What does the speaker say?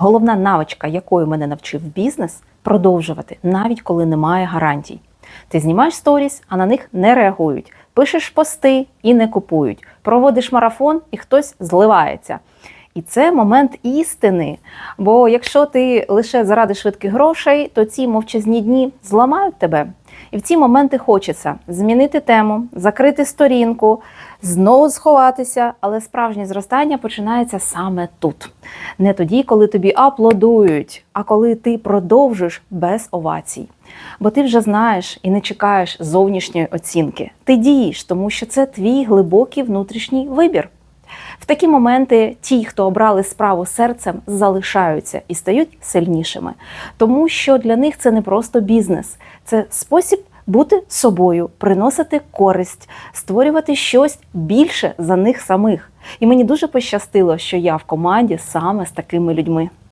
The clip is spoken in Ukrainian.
Головна навичка, якою мене навчив бізнес, продовжувати, навіть коли немає гарантій. Ти знімаєш сторіс, а на них не реагують. Пишеш пости і не купують. Проводиш марафон, і хтось зливається. І це момент істини. Бо якщо ти лише заради швидких грошей, то ці мовчазні дні зламають тебе. І в ці моменти хочеться змінити тему, закрити сторінку, знову сховатися, але справжнє зростання починається саме тут. Не тоді, коли тобі аплодують, а коли ти продовжуєш без овацій. Бо ти вже знаєш і не чекаєш зовнішньої оцінки. Ти дієш, тому що це твій глибокий внутрішній вибір. В такі моменти ті, хто обрали справу серцем, залишаються і стають сильнішими, тому що для них це не просто бізнес, це спосіб бути собою, приносити користь, створювати щось більше за них самих. І мені дуже пощастило, що я в команді саме з такими людьми.